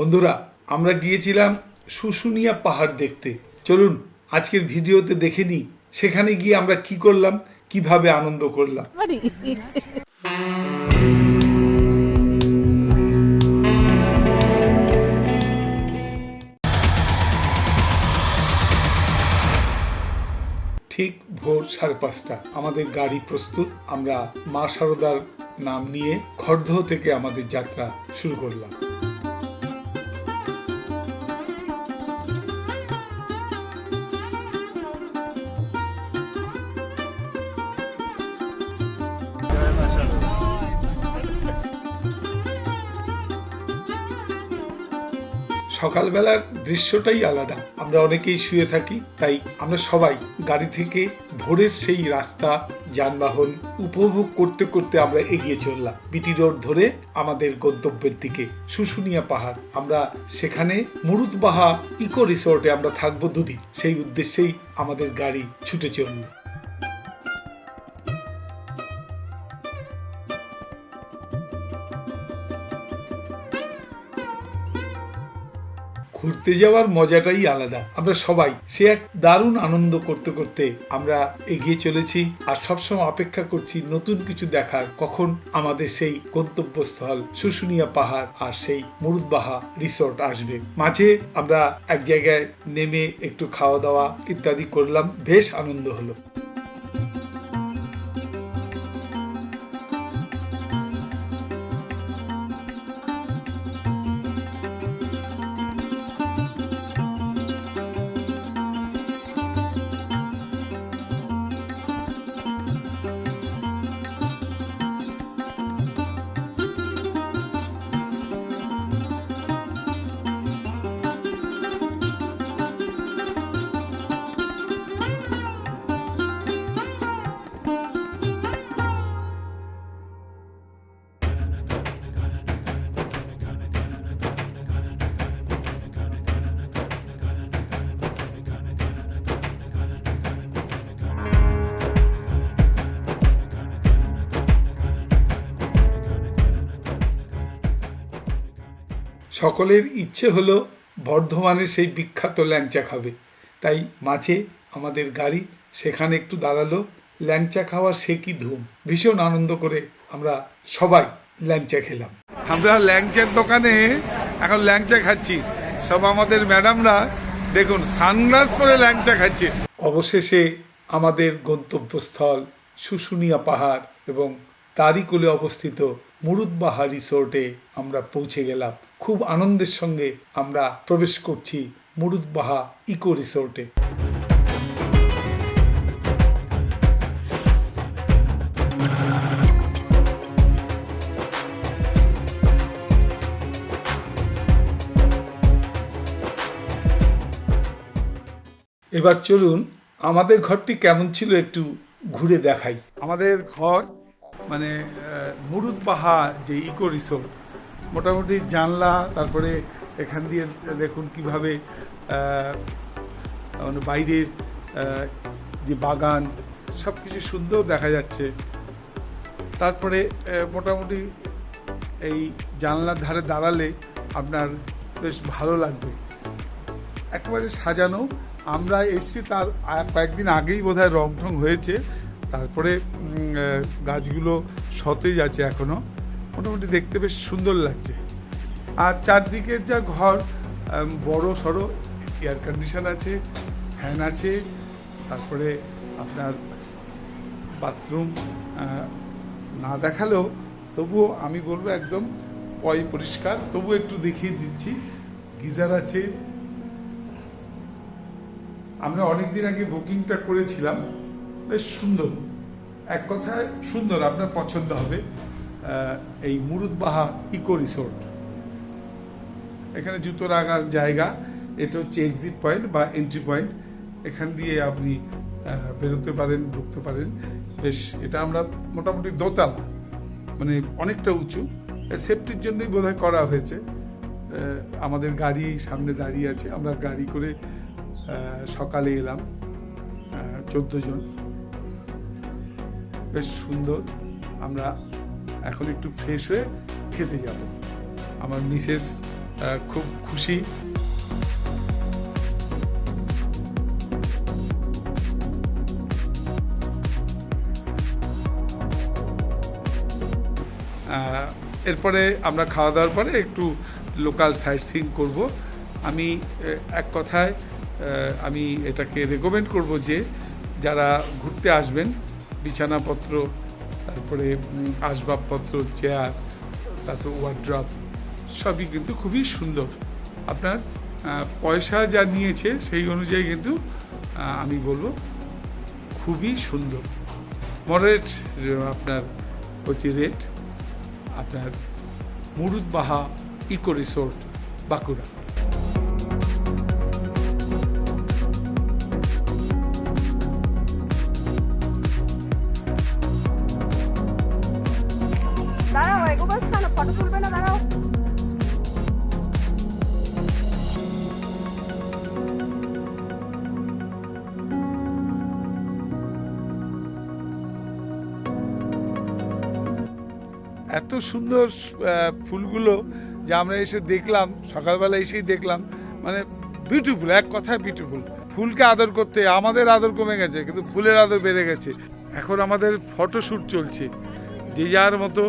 বন্ধুরা আমরা গিয়েছিলাম শুশুনিয়া পাহাড় দেখতে। চলুন আজকের ভিডিওতে দেখে নিই সেখানে গিয়ে আমরা কি করলাম কীভাবে আনন্দ করলাম। ঠিক ভোর সাড়ে পাঁচটা আমাদের গাড়ি প্রস্তুত আমরা মা সারদার নাম নিয়ে খড়দহ থেকে আমাদের যাত্রা শুরু করলাম। সকালবেলার দৃশ্যটাই আলাদা। আমরা অনেকেই শুয়ে থাকি, তাই আমরা সবাই গাড়ি থেকে ভোরের সেই রাস্তা, যানবাহন উপভোগ করতে করতে আমরা এগিয়ে চললাম। বিটি রোড ধরে আমাদের গন্তব্যের দিকে, শুশুনিয়া পাহাড়। আমরা সেখানে মুরুদবাহা ইকো রিসোর্টে আমরা থাকব দুদিন। সেই উদ্দেশ্যেই আমাদের গাড়ি ছুটে চলল। ঘুরতে যাওয়ার মজাটাই আলাদা। আমরা সবাই সে এক দারুণ আনন্দ করতে করতে আমরা এগিয়ে চলেছি আর সবসময় অপেক্ষা করছি নতুন কিছু দেখার, কখন আমাদের সেই গন্তব্যস্থল শুশুনিয়া পাহাড় আর সেই মুরুদবাহা রিসোর্ট আসবে। মাঝে আমরা এক জায়গায় নেমে একটু খাওয়া দাওয়া ইত্যাদি করলাম, বেশ আনন্দ হলো। সকলের ইচ্ছে হলো বর্ধমানে সেই বিখ্যাত ল্যাংচা খাবে। তাই মাঝে আমাদের গাড়ি সেখানে একটু দাঁড়াল ল্যাংচা খাওয়ার সে কি ধুম? ভীষণ আনন্দ করে আমরা সবাই ল্যাংচা খেলাম। আমরা ল্যাংচার দোকানে এখন ল্যাংচা খাচ্ছি। সব আমাদের ম্যাডামরা দেখুন সানগ্লাস পরে ল্যাংচা খাচ্ছে। অবশেষে আমাদের গন্তব্যস্থল শুশুনিয়া পাহাড় এবং তারই কোলে অবস্থিত মুরুদবাহা রিসোর্টে আমরা পৌঁছে গেলাম। খুব আনন্দের সঙ্গে আমরা প্রবেশ করছি মুরুদবাহা ইকো রিসোর্টে। এবার চলুন আমাদের ঘরটি কেমন ছিল একটু ঘুরে দেখাই। আমাদের ঘর মানে মুরুদ পাহাড় যে ইকো রিসোর্ট মোটামুটি জানলা, তারপরে এখান দিয়ে দেখুন কীভাবে মানে বাইরের যে বাগান সব কিছু সুন্দর দেখা যাচ্ছে। তারপরে মোটামুটি এই জানলার ধারে দাঁড়ালে আপনার বেশ ভালো লাগবে। একেবারে সাজানো। আমরা এসছি তার কয়েকদিন আগেই বোধহয় রং ঠং হয়েছে। তারপরে গাছগুলো সতেজ আছে এখনও। মোটামুটি দেখতে বেশ সুন্দর লাগছে। আর চারদিকের যা ঘর বড়, সড়ো এয়ার কন্ডিশন আছে ফ্যান আছে, তারপরে আপনার বাথরুম না দেখালেও তবুও আমি বলব একদম পয় পরিষ্কার। তবুও একটু দেখিয়ে দিচ্ছি, গিজার আছে। আমরা অনেকদিন আগে বুকিংটা করেছিলাম, বেশ সুন্দর। এক কথায় সুন্দর, আপনার পছন্দ হবে। এই মুরুদবাহা ইকো রিসোর্ট। এখানে জুতো রাখার জায়গা, এটা হচ্ছে এক্সিট পয়েন্ট বা এন্ট্রি পয়েন্ট এখান দিয়ে আপনি বেরোতে পারেন, ঢুকতে পারেন। বেশ, এটা আমরা মোটামুটি দোতলা মানে অনেকটা উঁচু। সেফটির জন্যই বোধহয় করা হয়েছে। আমাদের গাড়ি সামনে দাঁড়িয়ে আছে। আমরা গাড়ি করে সকালে এলাম চোদ্দ জন। বেশ সুন্দর। আমরা এখন একটু ফ্রেশ হয়ে খেতে যাব। আমার মিসেস খুব খুশি। এরপরে আমরা খাওয়া দাওয়ার পরে একটু লোকাল সাইট সিং করব। আমি এক কথায় আমি এটাকে রেকমেন্ড করব যে, যারা ঘুরতে আসবেন, বিছানাপত্র তারপরে আসবাবপত্র চেয়ার তারপর ওয়ার্ড্রপ সবই কিন্তু খুবই সুন্দর। আপনার পয়সা যা নিয়েছে সেই অনুযায়ী কিন্তু আমি বলব খুবই সুন্দর। মডারেট আপনার হচ্ছে রেট আপনার মুরুদবাহা ইকো রিসোর্ট বাঁকুড়া। এত সুন্দর ফুলগুলো যে আমরা এসে দেখলাম, সকালবেলা এসেই দেখলাম মানে বিউটিফুল এক কথায় বিউটিফুল ফুলকে আদর করতে, আমাদের আদর কমে গেছে, কিন্তু ফুলের আদর বেড়ে গেছে। এখন আমাদের ফটোশ্যুট চলছে। যে যার মতো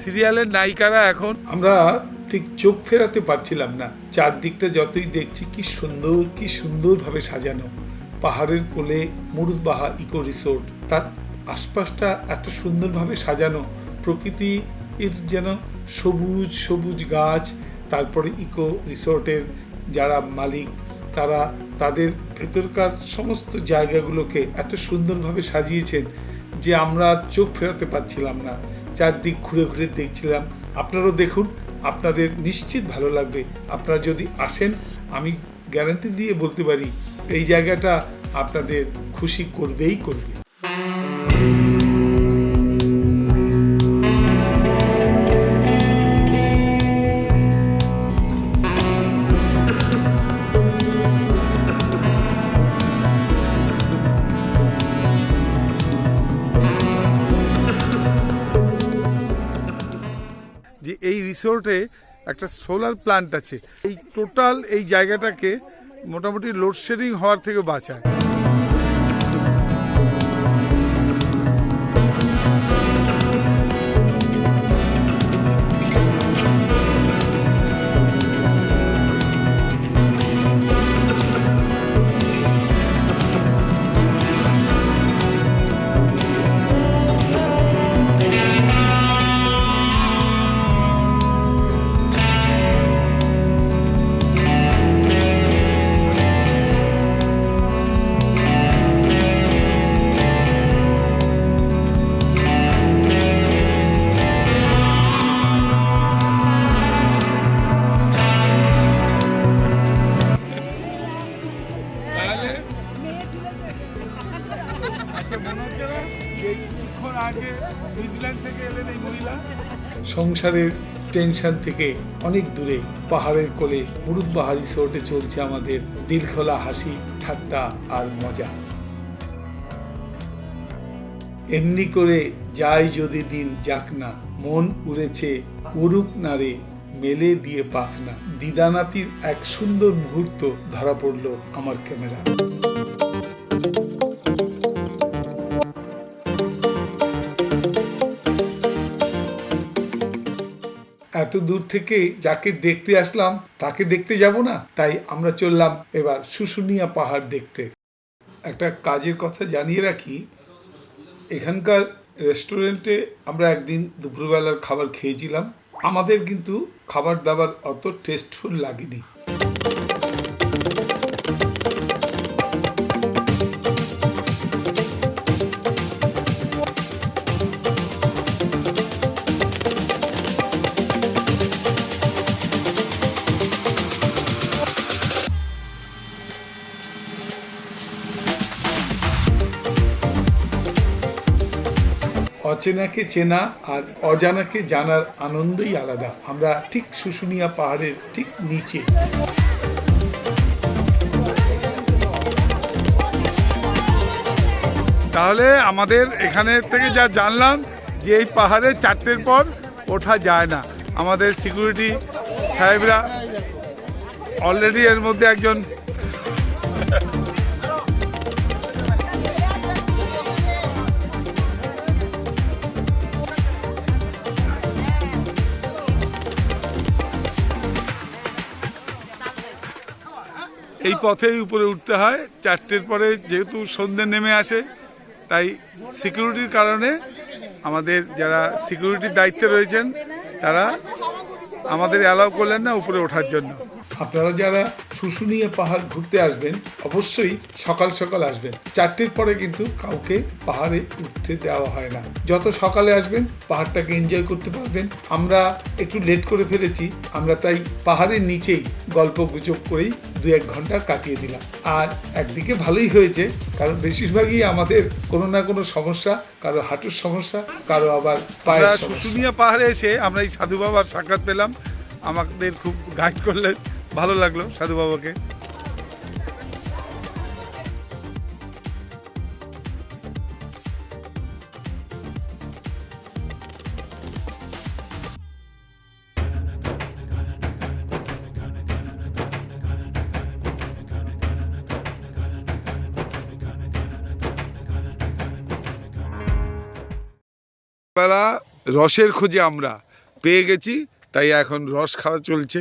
সিরিয়ালের নায়িকারা এখন আমরা ঠিক চোখ ফেরাতে পারছিলাম না। চারদিকটা যতই দেখছি, কি সুন্দর, কি সুন্দরভাবে সাজানো। পাহাড়ের কোলে মুরুদবাহা ইকো রিসোর্ট। তার আশপাশটা এত সুন্দরভাবে সাজানো। প্রকৃতি এর যেন সবুজ সবুজ গাছ, তারপরে ইকো রিসোর্টের যারা মালিক, তারা তাদের ভেতরকার সমস্ত জায়গাগুলোকে এত সুন্দরভাবে সাজিয়েছেন যে আমরা চোখ ফেরাতে পারছিলাম না। চারদিক ঘুরে ঘুরে দেখছিলাম। আপনারাও দেখুন, আপনাদের নিশ্চিত ভালো লাগবে। আপনারা যদি আসেন, আমি গ্যারান্টি দিয়ে বলতে পারি, এই জায়গাটা আপনাদের খুশি করবেই করবে। যে এই রিসোর্টে একটা সোলার প্ল্যান্ট আছে। এই টোটাল এই জায়গাটাকে মোটামুটি লোডশেডিং হওয়ার থেকে বাঁচায়। সংসারের টেনশন থেকে অনেক দূরে, পাহাড়ের কোলে মুরুদবাহা রিসোর্টে চলছে আমাদের দিলখোলা হাসি, ঠাট্টা আর মজা। এমনি করে যাই যদি দিন যাক না, মন উড়েছে উড়ুক না রে মেলে দিয়ে পাক না। দিদানাতির এক সুন্দর মুহূর্ত ধরা পড়ল আমার ক্যামেরা দূর থেকে যাকে দেখতে আসলাম, তাকে দেখতে যাব না? তাই আমরা চললাম এবার শুশুনিয়া পাহাড় দেখতে। একটা কাজের কথা জানিয়ে রাখি, এখানকার রেস্টুরেন্টে আমরা একদিন দুপুরবেলার খাবার খেয়েছিলাম। আমাদের কিন্তু খাবার দাবার অত টেস্টফুল লাগেনি। অচেনাকে চেনা আর অজানাকে জানার আনন্দই আলাদা। আমরা ঠিক শুশুনিয়া পাহাড়ের ঠিক নিচে। তাহলে আমাদের এখানে থেকে যা জানলাম যে এই পাহাড়ে চারটের পর ওঠা যায় না। আমাদের সিকিউরিটি সাহেবরা অলরেডি এর মধ্যে একজন এই পথেই উপরে উঠতে হয়। চারটের পরে যেহেতু সন্ধ্যে নেমে আসে, তাই সিকিউরিটির কারণে আমাদের যারা সিকিউরিটির দায়িত্বে রয়েছেন, তারা আমাদের অ্যালাউ করলেন না উপরে ওঠার জন্য। আপনারা যারা শুশুনিয়া পাহাড় ঘুরতে আসবেন অবশ্যই সকাল সকাল আসবেন। চারটের পরে কিন্তু কাউকে পাহাড়ে উঠতে দেওয়া হয় না। যত সকালে আসবেন পাহাড়টাকে এনজয় করতে পারবেন। আমরা একটু লেট করে ফেলেছি আমরা তাই পাহাড়ের নিচেই গল্প গুজব করেই দু এক ঘণ্টা কাটিয়ে দিলাম। আর একদিকে ভালোই হয়েছে কারণ বেশিরভাগই আমাদের কোনো না কোনো সমস্যা কারও হাঁটুর সমস্যা কারও আবার পায়ের শুশুনিয়া পাহাড়ে এসে আমরা এই সাধু বাবার সাক্ষাৎ পেলাম। আমাদের খুব গাইড করলেন। ভালো লাগল সাধু বাবাকে। রসের খোঁজে আমরা পেয়ে গেছি তাই এখন রস খাওয়া চলছে।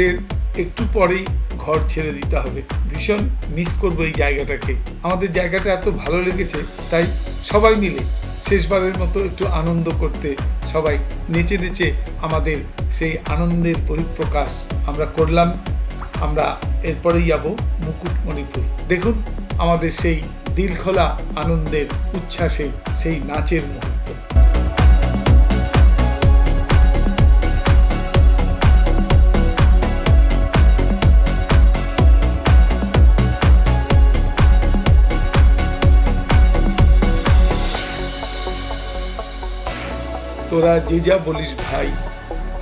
আমাদের একটু পরেই ঘর ছেড়ে দিতে হবে। ভীষণ মিস করব এই জায়গাটাকে। আমাদের জায়গাটা এত ভালো লেগেছে, তাই সবাই মিলে শেষবারের মতো একটু আনন্দ করতে সবাই নেচে নেচে আমাদের সেই আনন্দের পরিপ্রকাশ আমরা করলাম। আমরা এরপরেই যাব মুকুটমণিপুর। দেখুন আমাদের সেই দিলখোলা আনন্দের উচ্ছ্বাসে, সেই নাচের মুহূর্ত। তোরা যে যা বলিস ভাই,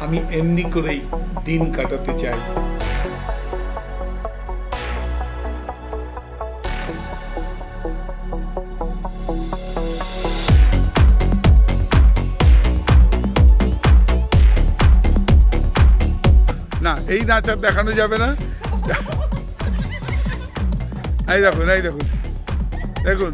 আমি এমনি করেই দিন কাটাতে চাই। না, এই নাচ আর দেখানো যাবে না। এই দেখুন এই দেখুন। দেখুন